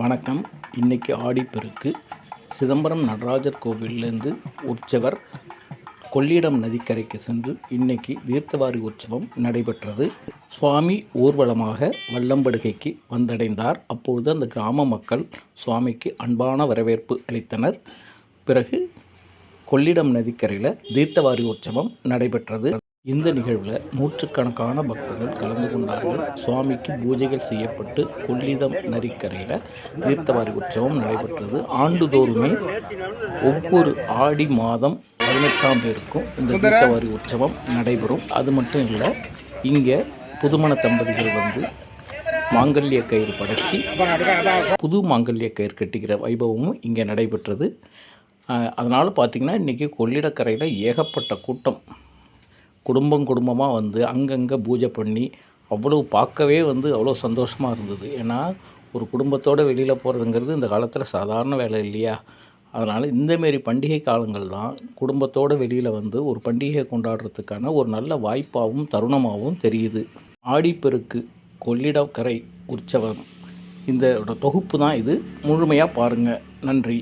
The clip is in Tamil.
வணக்கம். இன்னைக்கு ஆடிப்பெருக்கு சிதம்பரம் நடராஜர் கோவிலேருந்து உற்சவர் கொள்ளிடம் நதிக்கரைக்கு சென்று இன்னைக்கு தீர்த்தவாரி உற்சவம் நடைபெற்றது. சுவாமி ஊர்வலமாக வல்லம்படுகைக்கு வந்தடைந்தார். அப்பொழுது அந்த கிராம மக்கள் சுவாமிக்கு அன்பான வரவேற்பு அளித்தனர். பிறகு கொள்ளிடம் நதிக்கரையில் தீர்த்தவாரி உற்சவம் நடைபெற்றது. இந்த நிகழ்வில் நூற்றுக்கணக்கான பக்தர்கள் கலந்து கொண்டார்கள். சுவாமிக்கு பூஜைகள் செய்யப்பட்டு கொள்ளிதம் நரிக்கரையில் தீர்த்தவாரி உற்சவம் நடைபெற்றது. ஆண்டுதோறுமே ஒவ்வொரு ஆடி மாதம் பதினெட்டாம் பேருக்கும் இந்த தீர்த்தவாரி உற்சவம் நடைபெறும். அது மட்டும் இல்லை இங்கே புதுமண தம்பதிகள் வந்து மாங்கல்ய கயிறு படைச்சி புது மாங்கல்ய கயிறு கட்டிக்கிற வைபவமும் இங்கே நடைபெற்றது. அதனால் பார்த்திங்கன்னா இன்றைக்கி கொள்ளிடக்கரையில் ஏகப்பட்ட கூட்டம் குடும்பம் குடும்பமாக வந்து அங்கங்கே பூஜை பண்ணி அவ்வளோ பார்க்கவே வந்து அவ்வளோ சந்தோஷமாக இருந்தது. ஏன்னா ஒரு குடும்பத்தோடு வெளியில் போகிறதுங்கிறது இந்த காலத்தில் சாதாரண வேலை இல்லையா? அதனால் இந்தமாரி பண்டிகை காலங்கள் தான் குடும்பத்தோடு வெளியில் வந்து ஒரு பண்டிகையை கொண்டாடுறதுக்கான ஒரு நல்ல வாய்ப்பாகவும் தருணமாகவும் தெரியுது. ஆடிப்பெருக்கு கொள்ளிடக்கரை உற்சவம் இந்த தொகுப்பு தான் இது. முழுமையாக பாருங்கள் நன்றி.